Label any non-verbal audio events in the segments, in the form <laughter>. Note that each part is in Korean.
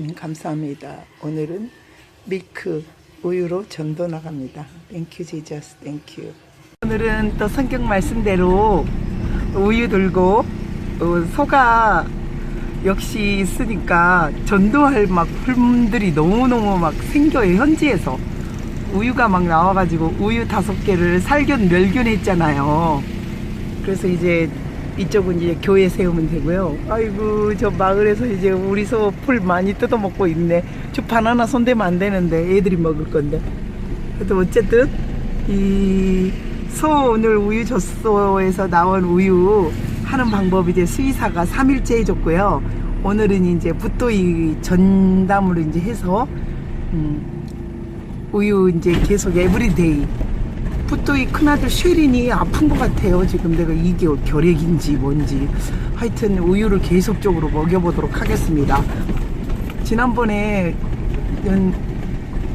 주님 감사합니다. 오늘은 밀크 우유로 전도 나갑니다. 땡큐 지저스 땡큐. 오늘은 또 성경 말씀대로 우유 들고 어, 소가 역시 있으니까 전도할 막 풀들이 너무너무 막 생겨요 현지에서 우유가 막 나와가지고 우유 다섯 개를 살균 멸균했잖아요. 그래서 이제 이쪽은 이제 교회 세우면 되고요. 아이고 저 마을에서 이제 우리 소풀 많이 뜯어 먹고 있네. 저 바나나 손대면 안 되는데 애들이 먹을 건데. 그래도 어쨌든 이 소 오늘 우유 젖소에서 나온 우유 하는 방법이 이제 수의사가 3일째 해줬고요. 오늘은 이제 붓도이 전담으로 이제 해서 음, 우유 이제 계속 에브리데이 붓도이 큰아들 쉐린이 아픈 것 같아요. 지금 내가 이게 결핵인지 뭔지. 하여튼 우유를 계속적으로 먹여보도록 하겠습니다. 지난번에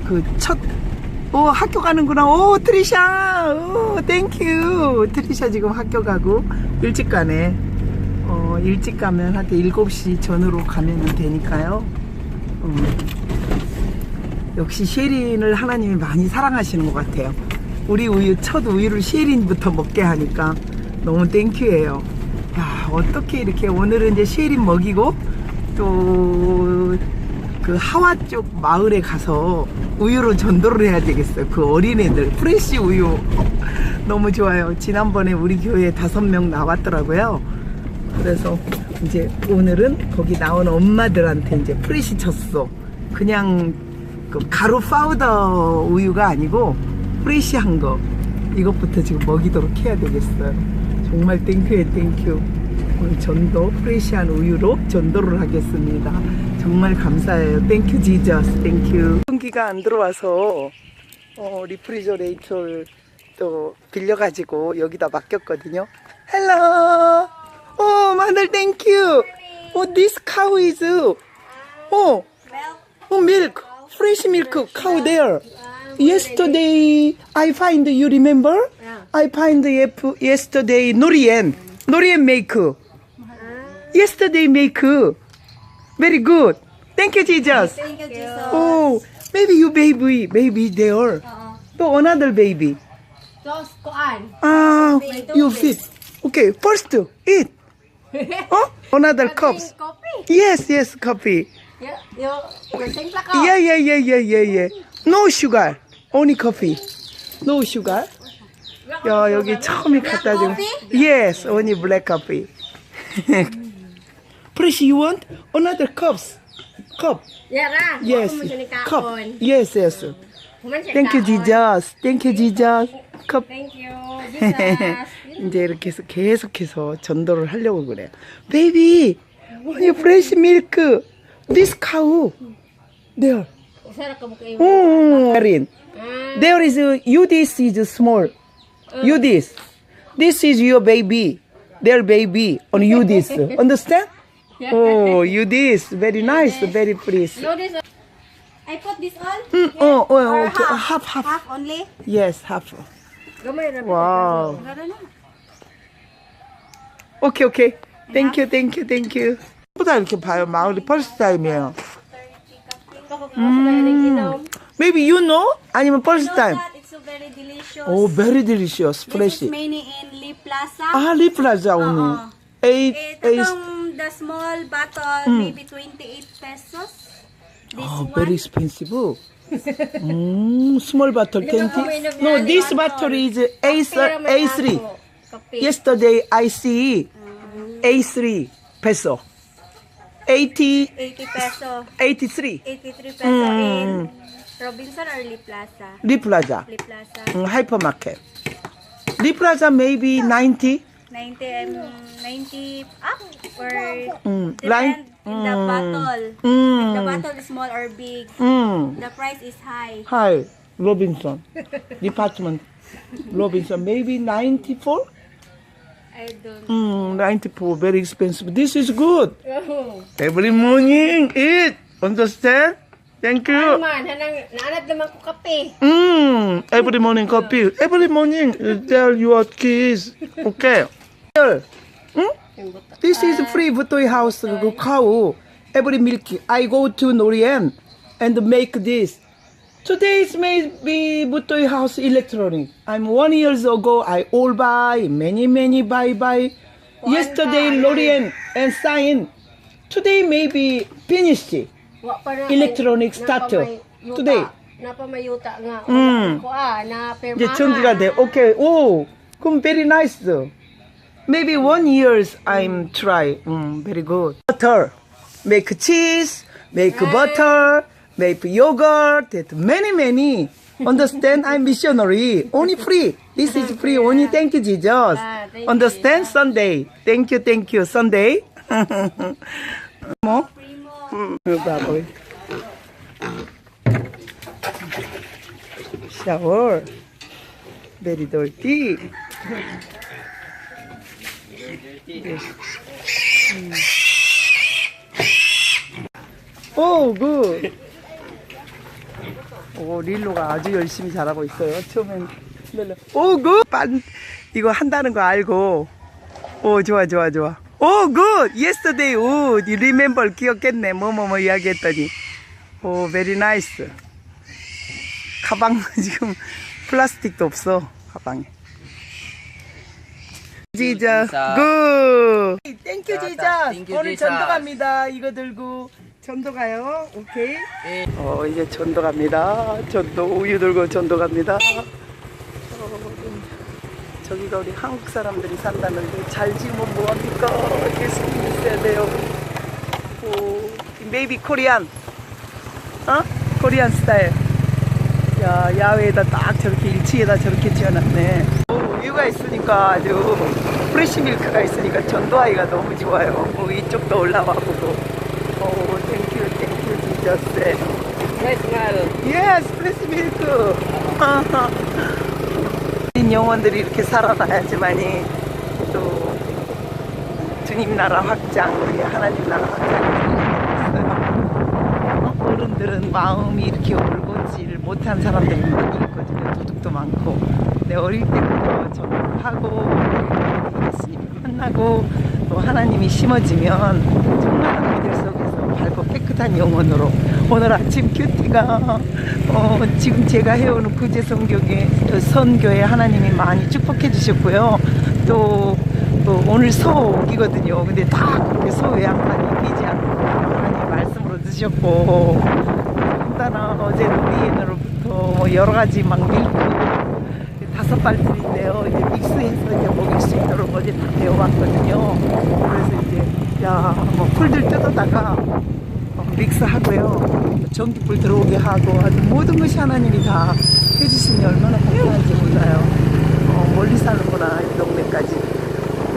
그첫 오 학교 가는구나. 오 트리샤. 오 땡큐. 트리샤 지금 학교 가고 일찍 가네. 어 일찍 가면 한테 7시 전으로 가면 되니까요. 음. 역시 쉐린을 하나님이 많이 사랑하시는 것 같아요. 우리 우유 첫 우유를 쉐린부터 먹게 하니까 너무 땡큐예요. 야 어떻게 이렇게 오늘은 이제 쉐린 먹이고 또 그 하와 쪽 마을에 가서 우유로 전도를 해야 되겠어요. 그 어린애들 프레시 우유 <laughs> 너무 좋아요. 지난번에 우리 교회에 다섯 명 나왔더라고요. 그래서 이제 오늘은 거기 나온 엄마들한테 이제 프레시 쳤어. 그냥 그 가루 파우더 우유가 아니고 프레시한 거 이것부터 지금 먹이도록 해야 되겠어요. 정말 땡큐에 땡큐. 오늘 전도 프레시한 우유로 전도를 하겠습니다. 정말 감사해요. 땡큐 지저스 땡큐. 공기가 안 들어와서 어, 리프리저레이터를 또 빌려가지고 여기다 맡겼거든요. 헬로. 오 마늘 땡큐. 오 this cow. 오. Milk. Fresh milk. Cow there. Yesterday, I find, you remember? I find yep- yesterday, Norian. Norian make. Yesterday make. Very good. Thank you, Jesus. Thank you, Jesus. Oh, maybe you baby, baby there. To another baby. Diyos, kuan. Ah, you fit. Okay, first, eat. <laughs> Oh, another cups. Coffee. Yes, yes, coffee. Yo, yo, nagsimpla ka. Yeah, yeah, yeah, yeah, yeah, yeah. No sugar. Only coffee. No sugar. 야, 여기 처음에 갖다 준. Yes, only black coffee. Please, you want another cups? Cup. Yes. Cup. Yes, yes. Thank you. Jesus. Thank you, Jesus. cup. Thank you, Jesus. 이제 이렇게 해서 계속해서 전도를 하려고 그래요. Baby, you fresh milk. This cow. There. Ka mo There is a, you this is small. You this. This is your baby. Their baby. On you this. Understand? <laughs> Oh, you this. Very nice. Very please. no, this I put this on. Mm, oh, oh, Or okay. half? Half, half. Half only? Yes, half. Gamay na. Wow. Gara na. 오케이, 오케이. Thank you, thank you, thank you. 보다 이렇게 봐요. 마을이 퍼스트 타임이에요. Kako Baby, you know? Animal first time. That it's very delicious. Oh, very delicious. Freshy. This is mainly in Lip Plaza. Ah, Lip Plaza uh -oh. only. Eight, eh, eight. the small bottle, mm. maybe 28 pesos. This oh, one. very expensive. Oh. mm, small bottle, twenty. No, this bottle is A3. A3. Yesterday, I see A3 peso. 80, 80 peso. 83. 83 peso mm. Robinson or Lee Plaza? Lee Plaza. Lee Plaza. Mm, hypermarket. Lee Plaza maybe 90. 90 and 90 up or mm, depend like, in the bottle. Mm, mm. the bottle is small or big. Mm, the price is high. High. Robinson. Department. Robinson. Maybe 94? I don't mm, 94. Very expensive. This is good. Oh. Every morning eat. Understand? Thank you. Man, hanang naanad naman ko kape. Mm, every morning coffee. Every morning, you tell your kids. Okay. Mm? This is free Butoy house 그 cow. every milk. I go to Norien and make this. Today's maybe Butoy house electronic. I'm one years ago. I all buy many many buy buy. Yesterday Lorien and sign. Today maybe finished. Electronic statue. Today. Napamayuta nga. Mm. Ko ah, na permahan. Okay. Oh, come very nice though. Maybe one years I'm try. Mm, very good. Butter. Make cheese, make butter, make yogurt, many many. <laughs> Understand I'm missionary. Only free. This is free. Only thank you Jesus. Ah, thank you. Understand Sunday. Thank you, thank you. Sunday. <laughs> More. 음, 바보y. Shower. Very. 오, 릴로가 아주 열심히 잘하고 있어요. 처음엔. 오, 굿. 반, 이거 한다는 거 알고. 오, 좋아, 좋아, 좋아. 오, 굿. Yesterday, 오, you remember 기억했네. 뭐뭐뭐 이야기했더니. 오, very nice. 가방 <laughs> 지금 플라스틱도 없어. 가방에. 지자 굿. 땡큐 지자. Thank you, 오늘 Jesus. 전도 갑니다. 이거 들고 전도 가요. 오케이. 어 이제 전도 갑니다. 전도 우유 들고 전도 갑니다. 어, 저기가 우리 한국 사람들이 산다는데 잘 지으면 뭐합니까? 예수님 있어야 돼요. 오, maybe 코리안. 어? 코리안 스타일. 야, 야외에다 딱 저렇게 1층에다 저렇게 지어놨네. 오, 우유가 있으니까 아주 프레시 밀크가 있으니까 전도하기가 너무 좋아요. 오, 이쪽도 올라와 보고. 오, 땡큐, 땡큐, 진짜세. Nice smile. 예스, 프레시 밀크. 인 영혼들이 이렇게 살아나야지만이 또 주님 나라 확장, 우리 하나님 나라 확장이 있어요. 어른들은 마음이 이렇게 올곧지를 못한 사람들이 많이 있거든요. 도둑도 많고. 내 어릴 때부터 전하고 예수님을 만나고 또 하나님이 심어지면 정말 그들 속에서 밝고 깨끗한 영혼으로 오늘 아침 큐티가 어, 지금 제가 해오는 구제 선교회 선교에 하나님이 많이 축복해 주셨고요. 또, 또 오늘 소옥이거든요. 근데 다 그렇게 소 외양간이 비지 않고 하나님 말씀으로 드셨고 더나 어제 우리애들로부터 뭐 여러 가지 막 밀크 다섯 발들인데요. 이제 믹스해서 이제 먹일 수 있도록 어제 다 배워왔거든요. 그래서 이제 야 뭐 풀들 뜯어다가 어, 믹스하고요. 전기불 들어오게 하고 모든 것이 하나님이 다 해주시니 얼마나 감사한지 몰라요. 어, 멀리 사는구나 이 동네까지.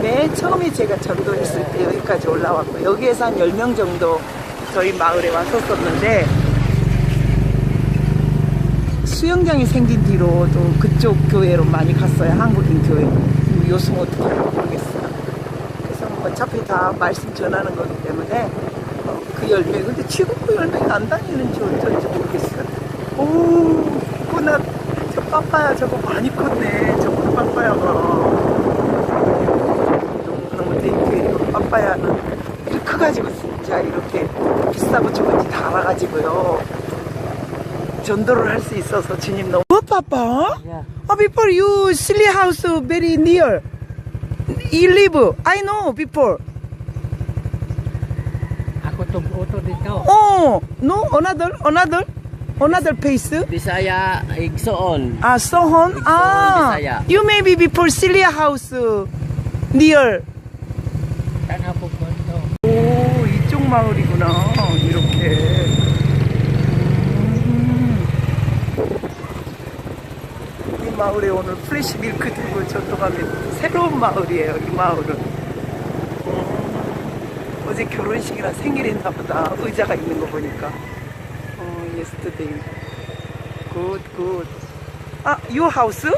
맨 처음에 제가 전도했을 때 여기까지 올라왔고 여기에서 한 10명 정도 저희 마을에 왔었었는데 수영장이 생긴 뒤로도 그쪽 교회로 많이 갔어요. 한국인 교회. 요즘 어떻게 할지 모르겠어요. 그래서 뭐 어차피 다 말씀 전하는 거기 때문에 어, 그 열매. 근데 지금 그 열매가 안 다니는지 어쩔지 모르겠어요. 오, 그나 저 빠빠야 저거 많이 컸네. 저거 빠빠야가. 너무너무 땡큐. 빠빠야는 이렇게 커가지고 진짜 이렇게 비싸고 좋은지 다 알아가지고요. 전도를 할 수 있어서 주님 너무 뭐 빠빠? Yeah. Oh, before you silly house very near. You live. I know before. Ako tumuto dito. Oh, no, another, another, another place. Bisaya, Igsoon. Ah, Sohon. Ah, Bisaya. you maybe before Celia house near. 오, 이쪽 마을이구나. 이렇게. 음. 이 마을에 오늘 프레시 밀크 들고 전도가면 새로운 마을이에요. 이 마을은. 음. 어제 결혼식이라 생일했나 보다. 의자가 있는 거 보니까. 어, yesterday. 굿, 굿. 아, your house?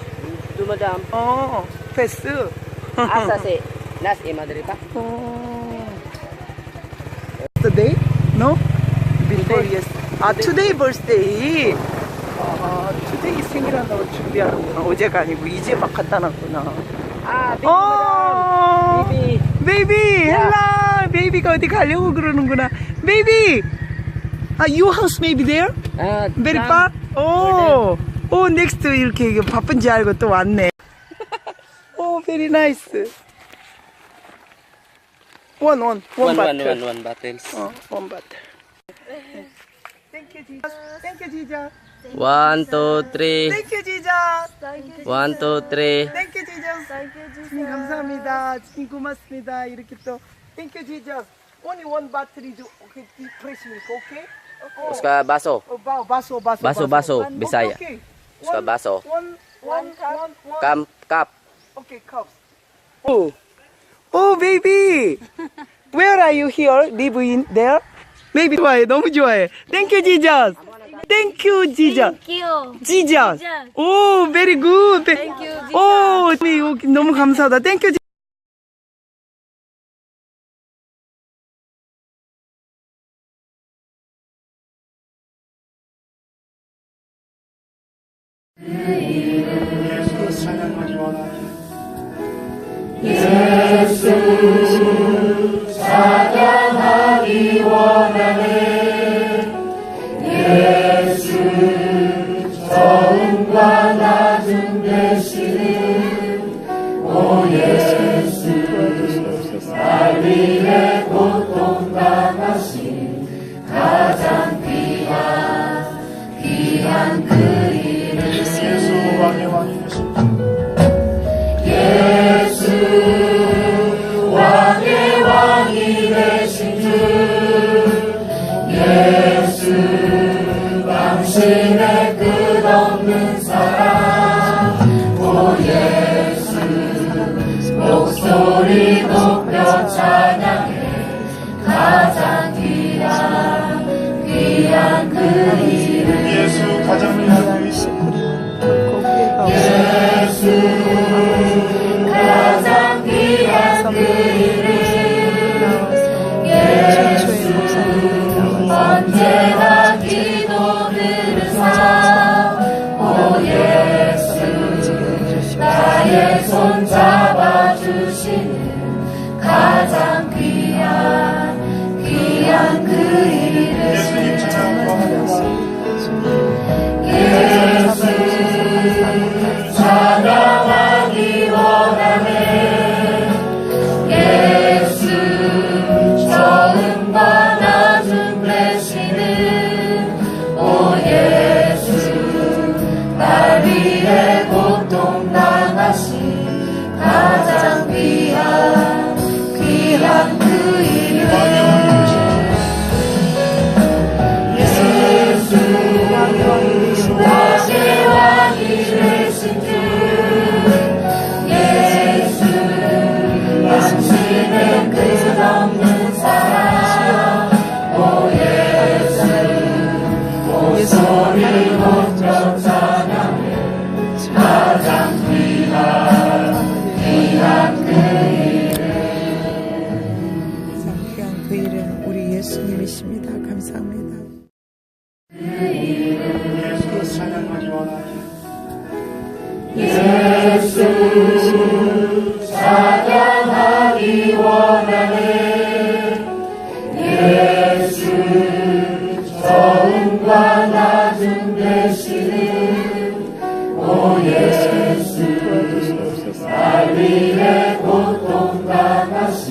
Dumadam. 어, 패스. Asa si Nas Imadri pa? Oh. Today? No? Before yes. 아, today birthday. 아, today 생일한다고 준비하는구나. 어제가 아니고 이제 막 갖다 놨구나. Ah, baby 어, madam. 베이비, 헬라. 베이비가 어디 가려고 그러는구나. Maybe. Uh, your house maybe there? Ah, Very far? 오, 오, 넥스트 이렇게 바쁜지 알고 또 왔네. 오, very nice. One, one, one One, one, bottle. one, one bottles. 어, one bottle. Thank you, Jesus. Thank you, Jesus. One, two, three. Thank you, Jesus. One, two, three. Thank you, Jesus. 주님 감사합니다. 주님 고맙습니다. 이렇게 또 Thank you, Jesus. Only one bottle is okay. Fresh milk, okay? 어, Uska baso. 어, 바, 바소, 바소, 바소, 바소, 비사야. 오케이. Uska One- baso. One, one, one, one. Kam, cup. Okay, cups. Oh, oh, baby. Where are you here? Live in there? Baby 좋아해, 너무 좋아해. Thank you, Jesus. Thank you, Jesus. Thank you. Jesus. 오, very good. Thank you, Jesus. 오, 너무 감사하다. Thank you, 예수 Gaza. Amen. 가슴 대신 오 예수 날 위해 고통당하신